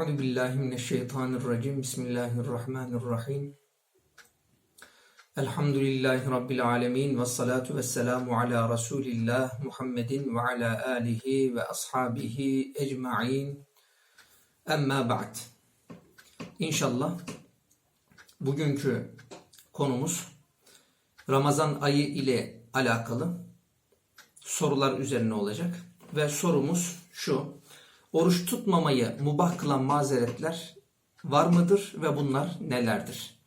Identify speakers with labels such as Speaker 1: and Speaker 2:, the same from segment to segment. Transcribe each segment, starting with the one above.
Speaker 1: Euzu billahi mineşşeytanirracim. Bismillahirrahmanirrahim. Elhamdülillahi rabbil alamin ve salatu vesselamu ala Resulillah Muhammedin ve ala alihi ve ashabihi ecmaîn. Emma ba'd. İnşallah bugünkü konumuz Ramazan ayı ile alakalı sorular üzerine olacak ve sorumuz şu. Oruç tutmamayı mubah kılan mazeretler var mıdır ve bunlar nelerdir?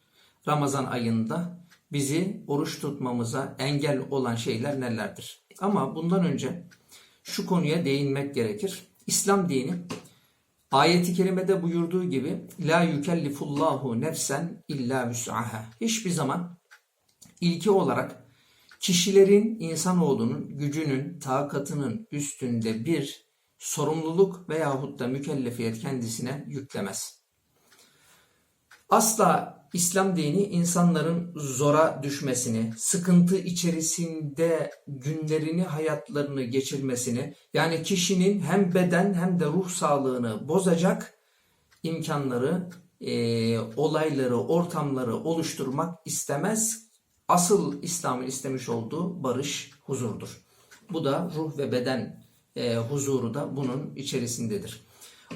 Speaker 1: Ramazan ayında bizi oruç tutmamıza engel olan şeyler nelerdir? Ama bundan önce şu konuya değinmek gerekir. İslam dini ayeti kerimede buyurduğu gibi la yükellifullahu nefsen illa vüs'aha. Hiçbir zaman ilki olarak kişilerin insanoğlunun gücünün, takatının üstünde bir sorumluluk veyahut da mükellefiyet kendisine yüklemez. Asla İslam dini insanların zora düşmesini, sıkıntı içerisinde günlerini, hayatlarını geçirmesini, yani kişinin hem beden hem de ruh sağlığını bozacak imkanları, e, olayları, ortamları oluşturmak istemez. Asıl İslam'ın istemiş olduğu barış, huzurdur. Bu da ruh ve beden e, huzuru da bunun içerisindedir.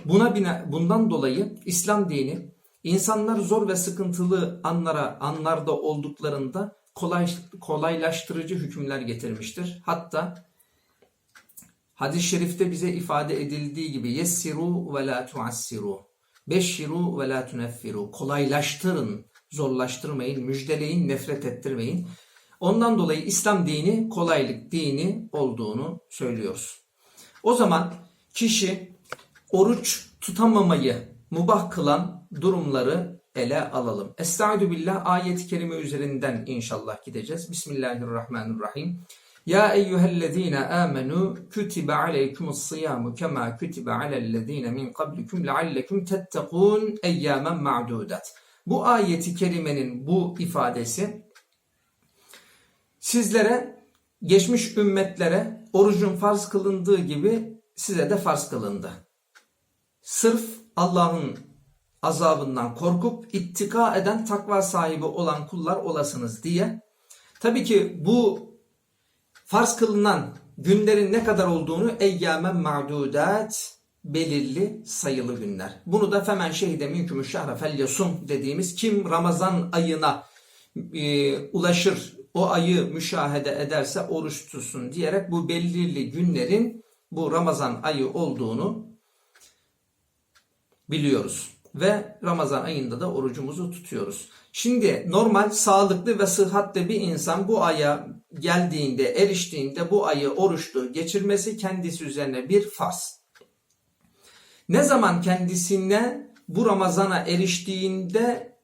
Speaker 1: Buna bina, bundan dolayı İslam dini insanlar zor ve sıkıntılı anlara anlarda olduklarında kolay kolaylaştırıcı hükümler getirmiştir. Hatta hadis-i şerifte bize ifade edildiği gibi yessiru ve la tuassiru beşşiru ve la tuneffiru kolaylaştırın zorlaştırmayın müjdeleyin nefret ettirmeyin ondan dolayı İslam dini kolaylık dini olduğunu söylüyoruz. O zaman kişi oruç tutamamayı mubah kılan durumları ele alalım. Estaizu billah ayet-i kerime üzerinden inşallah gideceğiz. Bismillahirrahmanirrahim. Ya eyyühellezine amenu kutibe aleykumus siyamu kema kutibe alellezine min kablikum leallekum tettekun eyyamen ma'dudat. Bu ayeti kerimenin bu ifadesi sizlere geçmiş ümmetlere orucun farz kılındığı gibi size de farz kılındı. Sırf Allah'ın azabından korkup ittika eden takva sahibi olan kullar olasınız diye. Tabii ki bu farz kılınan günlerin ne kadar olduğunu eyyamen ma'dudat belirli sayılı günler. Bunu da femen şehide minkümü şehre dediğimiz kim Ramazan ayına e, ulaşır o ayı müşahede ederse oruç tutsun diyerek bu belirli günlerin bu Ramazan ayı olduğunu biliyoruz. Ve Ramazan ayında da orucumuzu tutuyoruz. Şimdi normal, sağlıklı ve sıhhatli bir insan bu aya geldiğinde, eriştiğinde bu ayı oruçlu geçirmesi kendisi üzerine bir farz. Ne zaman kendisine bu Ramazana eriştiğinde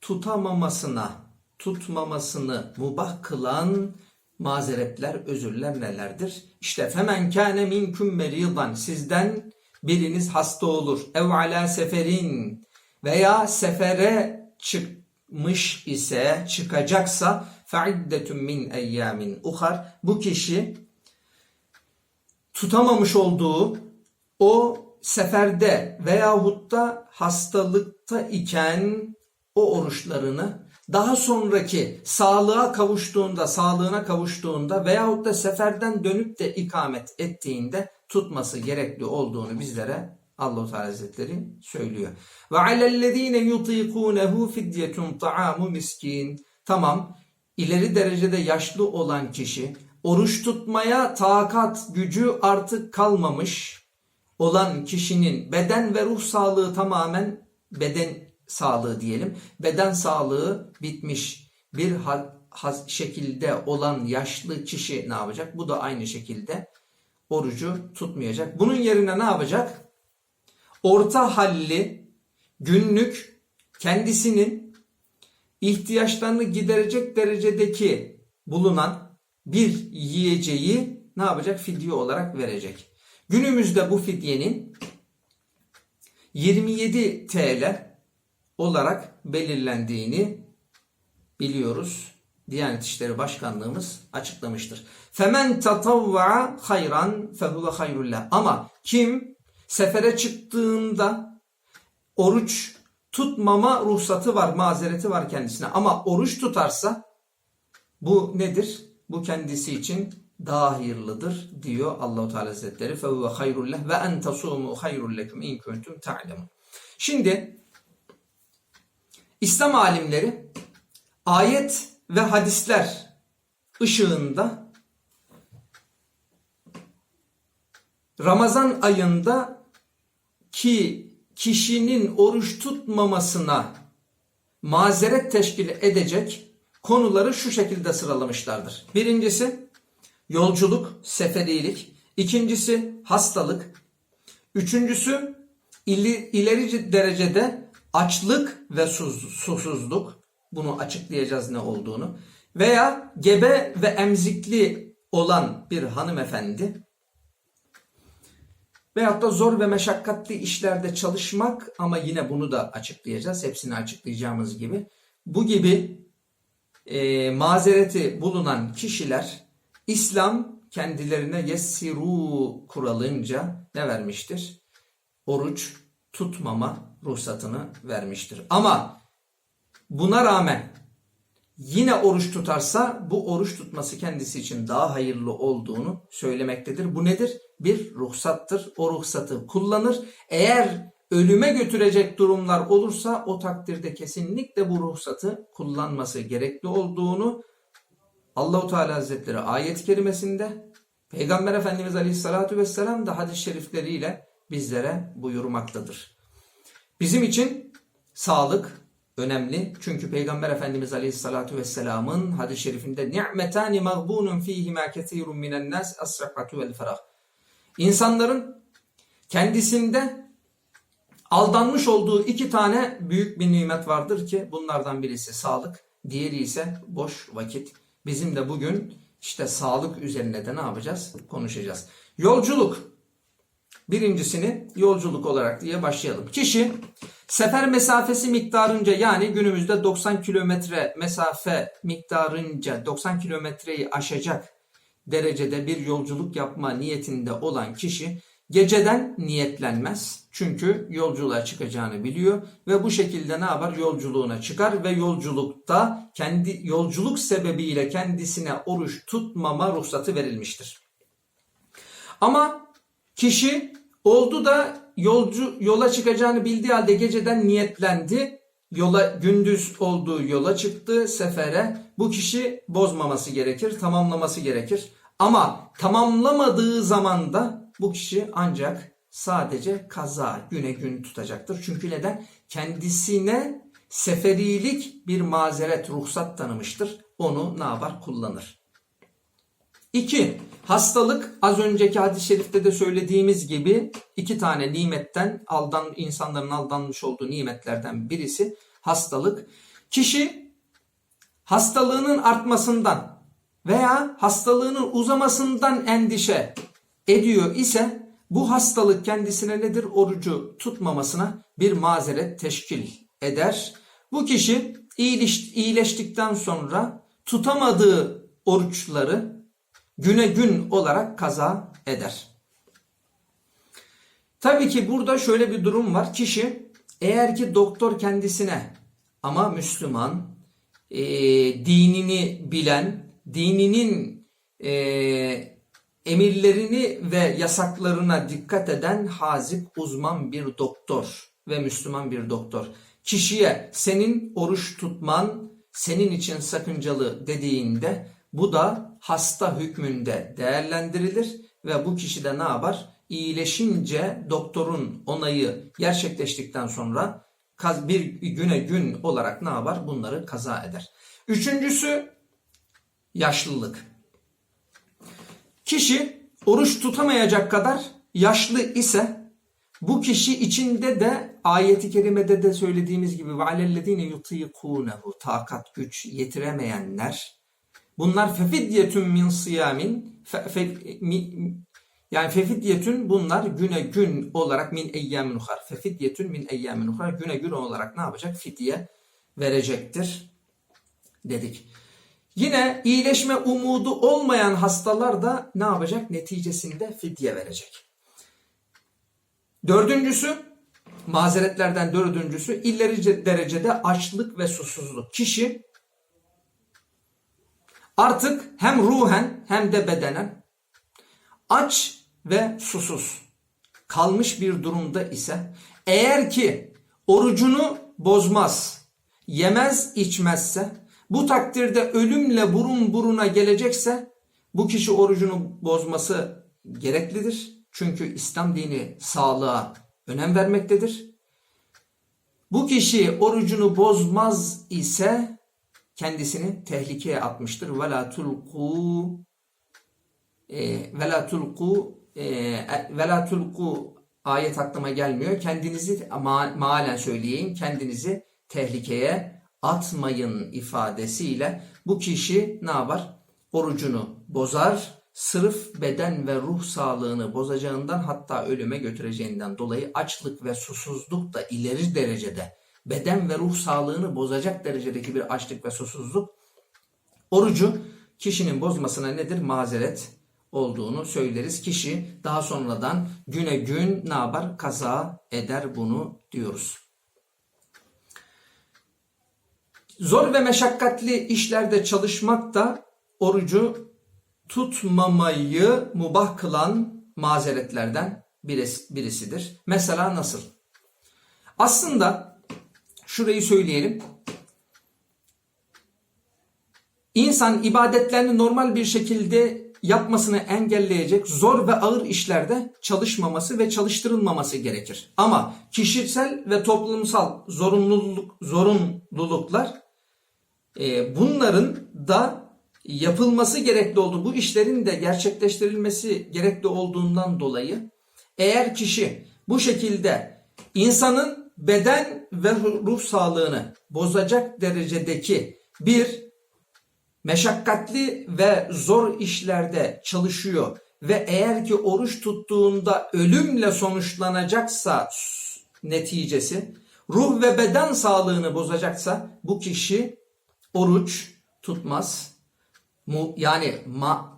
Speaker 1: tutamamasına, tutmamasını mubah kılan mazeretler, özürler nelerdir? İşte femen kâne minküm meridan sizden biriniz hasta olur. Ev ala seferin veya sefere çıkmış ise, çıkacaksa feiddetun min eyyamin uhar. Bu kişi tutamamış olduğu o seferde veyahut da hastalıkta iken o oruçlarını daha sonraki sağlığa kavuştuğunda, sağlığına kavuştuğunda veyahut da seferden dönüp de ikamet ettiğinde tutması gerekli olduğunu bizlere Allah Teala Hazretleri söylüyor. Ve alellezine yutikunehu fidyetun taamu miskin. Tamam. ileri derecede yaşlı olan kişi oruç tutmaya takat gücü artık kalmamış olan kişinin beden ve ruh sağlığı tamamen beden sağlığı diyelim. Beden sağlığı bitmiş bir şekilde olan yaşlı kişi ne yapacak? Bu da aynı şekilde orucu tutmayacak. Bunun yerine ne yapacak? Orta halli günlük kendisinin ihtiyaçlarını giderecek derecedeki bulunan bir yiyeceği ne yapacak? Fidye olarak verecek. Günümüzde bu fidyenin 27 TL olarak belirlendiğini biliyoruz. Diyanet İşleri Başkanlığımız açıklamıştır. Femen tatavva hayran fehuve hayrullah. Ama kim sefere çıktığında oruç tutmama ruhsatı var, mazereti var kendisine. Ama oruç tutarsa bu nedir? Bu kendisi için daha hayırlıdır diyor Allahu Teala Hazretleri. Fe huve hayrul leh ve en tasumu hayrul lekum in kuntum ta'lemun. Şimdi İslam alimleri ayet ve hadisler ışığında Ramazan ayında ki kişinin oruç tutmamasına mazeret teşkil edecek konuları şu şekilde sıralamışlardır. Birincisi yolculuk, seferilik. İkincisi hastalık. Üçüncüsü ileri derecede açlık ve sus- susuzluk. Bunu açıklayacağız ne olduğunu. Veya gebe ve emzikli olan bir hanımefendi Veyahut da zor ve meşakkatli işlerde çalışmak ama yine bunu da açıklayacağız. Hepsini açıklayacağımız gibi. Bu gibi e, mazereti bulunan kişiler İslam kendilerine yessiru kuralınca ne vermiştir? Oruç tutmama ruhsatını vermiştir. Ama buna rağmen yine oruç tutarsa bu oruç tutması kendisi için daha hayırlı olduğunu söylemektedir. Bu nedir? Bir ruhsattır. O ruhsatı kullanır. Eğer ölüme götürecek durumlar olursa o takdirde kesinlikle bu ruhsatı kullanması gerekli olduğunu Allahu Teala Hazretleri ayet-i kerimesinde Peygamber Efendimiz Aleyhisselatü Vesselam da hadis-i şerifleriyle bizlere buyurmaktadır. Bizim için sağlık önemli. Çünkü Peygamber Efendimiz Aleyhisselatü Vesselam'ın hadis-i şerifinde ni'metani mağbunun fihima kethirun minen nas as-sıhhatu vel ferah. İnsanların kendisinde aldanmış olduğu iki tane büyük bir nimet vardır ki bunlardan birisi sağlık, diğeri ise boş vakit. Bizim de bugün işte sağlık üzerine de ne yapacağız? Konuşacağız. Yolculuk. Birincisini yolculuk olarak diye başlayalım. Kişi sefer mesafesi miktarınca yani günümüzde 90 kilometre mesafe miktarınca 90 kilometreyi aşacak derecede bir yolculuk yapma niyetinde olan kişi geceden niyetlenmez. Çünkü yolculuğa çıkacağını biliyor ve bu şekilde ne yapar? Yolculuğuna çıkar ve yolculukta kendi yolculuk sebebiyle kendisine oruç tutmama ruhsatı verilmiştir. Ama kişi oldu da yolcu yola çıkacağını bildiği halde geceden niyetlendi. Yola gündüz olduğu yola çıktı sefere. Bu kişi bozmaması gerekir, tamamlaması gerekir. Ama tamamlamadığı zaman da bu kişi ancak sadece kaza güne gün tutacaktır. Çünkü neden? Kendisine seferilik bir mazeret, ruhsat tanımıştır. Onu ne yapar? Kullanır. 2. Hastalık az önceki hadis-i şerifte de söylediğimiz gibi iki tane nimetten aldan insanların aldanmış olduğu nimetlerden birisi hastalık. Kişi hastalığının artmasından veya hastalığının uzamasından endişe ediyor ise bu hastalık kendisine nedir? Orucu tutmamasına bir mazeret teşkil eder. Bu kişi iyileş, iyileştikten sonra tutamadığı oruçları güne gün olarak kaza eder. Tabii ki burada şöyle bir durum var. Kişi eğer ki doktor kendisine ama Müslüman, e, dinini bilen, dininin e, emirlerini ve yasaklarına dikkat eden hazip uzman bir doktor ve Müslüman bir doktor. Kişiye senin oruç tutman senin için sakıncalı dediğinde bu da hasta hükmünde değerlendirilir ve bu kişi de ne yapar? İyileşince doktorun onayı gerçekleştikten sonra bir güne gün olarak ne yapar? Bunları kaza eder. Üçüncüsü yaşlılık. Kişi oruç tutamayacak kadar yaşlı ise bu kişi içinde de ayeti kerimede de söylediğimiz gibi ve alellezine yutikunehu takat güç yetiremeyenler bunlar fefidyetun min siyamin fe, fe, mi, yani fefidyetun bunlar güne gün olarak min eyyamin uhar fefidyetun min eyyamin uhar güne gün olarak ne yapacak? Fidye verecektir dedik. Yine iyileşme umudu olmayan hastalar da ne yapacak? Neticesinde fidye verecek. Dördüncüsü mazeretlerden dördüncüsü ileri derecede açlık ve susuzluk. Kişi artık hem ruhen hem de bedenen aç ve susuz kalmış bir durumda ise eğer ki orucunu bozmaz, yemez içmezse bu takdirde ölümle burun buruna gelecekse bu kişi orucunu bozması gereklidir. Çünkü İslam dini sağlığa önem vermektedir. Bu kişi orucunu bozmaz ise kendisini tehlikeye atmıştır. Ve la tulku ve la tulku ve la tulku ayet aklıma gelmiyor. Kendinizi ma malen söyleyeyim. Kendinizi tehlikeye atmayın ifadesiyle bu kişi ne yapar? Orucunu bozar. Sırf beden ve ruh sağlığını bozacağından hatta ölüme götüreceğinden dolayı açlık ve susuzluk da ileri derecede beden ve ruh sağlığını bozacak derecedeki bir açlık ve susuzluk orucu kişinin bozmasına nedir? Mazeret olduğunu söyleriz. Kişi daha sonradan güne gün ne yapar? Kaza eder bunu diyoruz. Zor ve meşakkatli işlerde çalışmak da orucu tutmamayı mubah kılan mazeretlerden birisidir. Mesela nasıl? Aslında şurayı söyleyelim. İnsan ibadetlerini normal bir şekilde yapmasını engelleyecek zor ve ağır işlerde çalışmaması ve çalıştırılmaması gerekir. Ama kişisel ve toplumsal zorunluluk zorunluluklar e, bunların da yapılması gerekli olduğu, bu işlerin de gerçekleştirilmesi gerekli olduğundan dolayı eğer kişi bu şekilde insanın beden ve ruh sağlığını bozacak derecedeki bir meşakkatli ve zor işlerde çalışıyor ve eğer ki oruç tuttuğunda ölümle sonuçlanacaksa neticesi ruh ve beden sağlığını bozacaksa bu kişi oruç tutmaz. Yani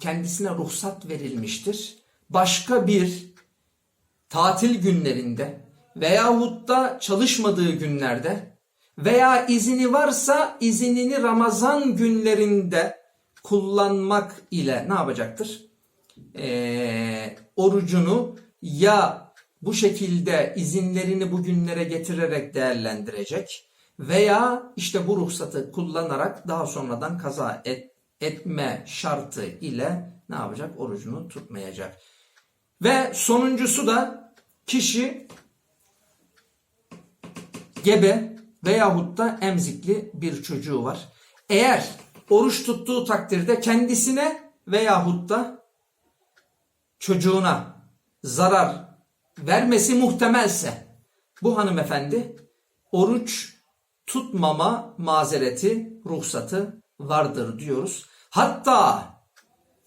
Speaker 1: kendisine ruhsat verilmiştir. Başka bir tatil günlerinde veyahut da çalışmadığı günlerde veya izini varsa izinini Ramazan günlerinde kullanmak ile ne yapacaktır? Ee, orucunu ya bu şekilde izinlerini bugünlere getirerek değerlendirecek veya işte bu ruhsatı kullanarak daha sonradan kaza et, etme şartı ile ne yapacak? Orucunu tutmayacak. Ve sonuncusu da kişi gebe veyahut da emzikli bir çocuğu var. Eğer oruç tuttuğu takdirde kendisine veyahut da çocuğuna zarar vermesi muhtemelse bu hanımefendi oruç tutmama mazereti, ruhsatı vardır diyoruz. Hatta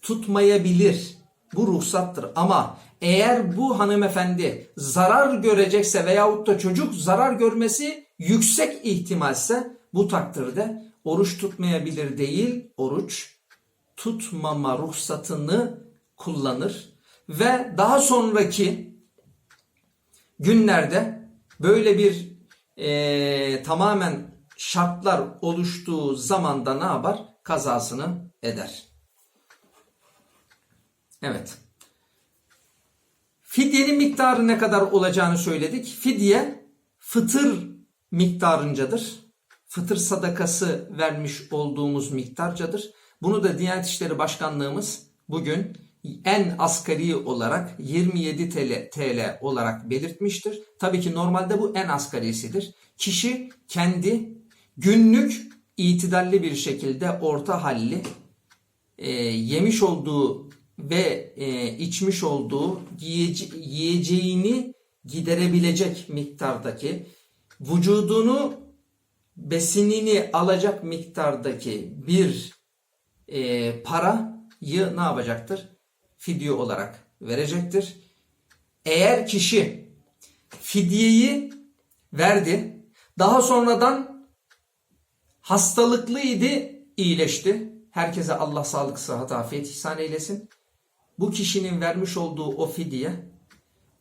Speaker 1: tutmayabilir. Bu ruhsattır ama eğer bu hanımefendi zarar görecekse veyahut da çocuk zarar görmesi yüksek ihtimalse bu takdirde oruç tutmayabilir değil, oruç tutmama ruhsatını kullanır ve daha sonraki günlerde böyle bir e, tamamen şartlar oluştuğu zamanda ne yapar? Kazasını eder. Evet. Fidyenin miktarı ne kadar olacağını söyledik. Fidye fıtır miktarıncadır. Fıtır sadakası vermiş olduğumuz miktarcadır. Bunu da Diyanet İşleri Başkanlığımız bugün en asgari olarak 27 TL, TL olarak belirtmiştir. Tabii ki normalde bu en asgarisidir. Kişi kendi günlük itidalli bir şekilde orta halli e, yemiş olduğu ve e, içmiş olduğu yiyece yiyeceğini giderebilecek miktardaki vücudunu besinini alacak miktardaki bir e, parayı ne yapacaktır? Fidye olarak verecektir. Eğer kişi fidyeyi verdi, daha sonradan hastalıklıydı, iyileşti. Herkese Allah sağlık, sıhhat, afiyet ihsan eylesin. Bu kişinin vermiş olduğu o fidye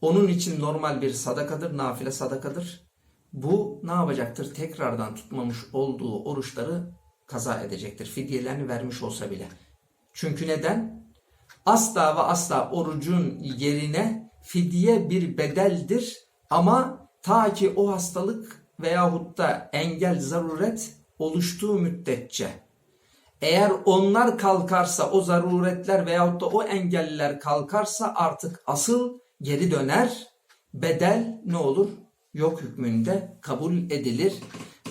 Speaker 1: onun için normal bir sadakadır, nafile sadakadır. Bu ne yapacaktır? Tekrardan tutmamış olduğu oruçları kaza edecektir. Fidyelerini vermiş olsa bile. Çünkü neden? Asla ve asla orucun yerine fidye bir bedeldir ama ta ki o hastalık veyahut da engel, zaruret oluştuğu müddetçe eğer onlar kalkarsa o zaruretler veyahut da o engeller kalkarsa artık asıl geri döner. Bedel ne olur? Yok hükmünde kabul edilir.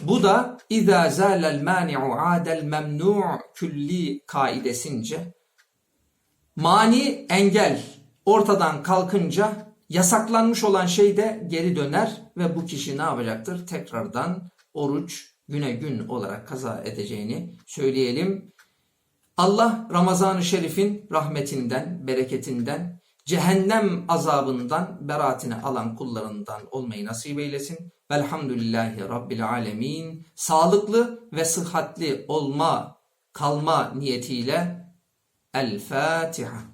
Speaker 1: Bu da اِذَا زَالَ الْمَانِعُ عَادَ الْمَمْنُعُ külli kaidesince mani engel ortadan kalkınca yasaklanmış olan şey de geri döner ve bu kişi ne yapacaktır? Tekrardan oruç güne gün olarak kaza edeceğini söyleyelim. Allah Ramazan-ı Şerif'in rahmetinden, bereketinden, cehennem azabından beraatini alan kullarından olmayı nasip eylesin. Velhamdülillahi Rabbil Alemin. Sağlıklı ve sıhhatli olma, kalma niyetiyle El Fatiha.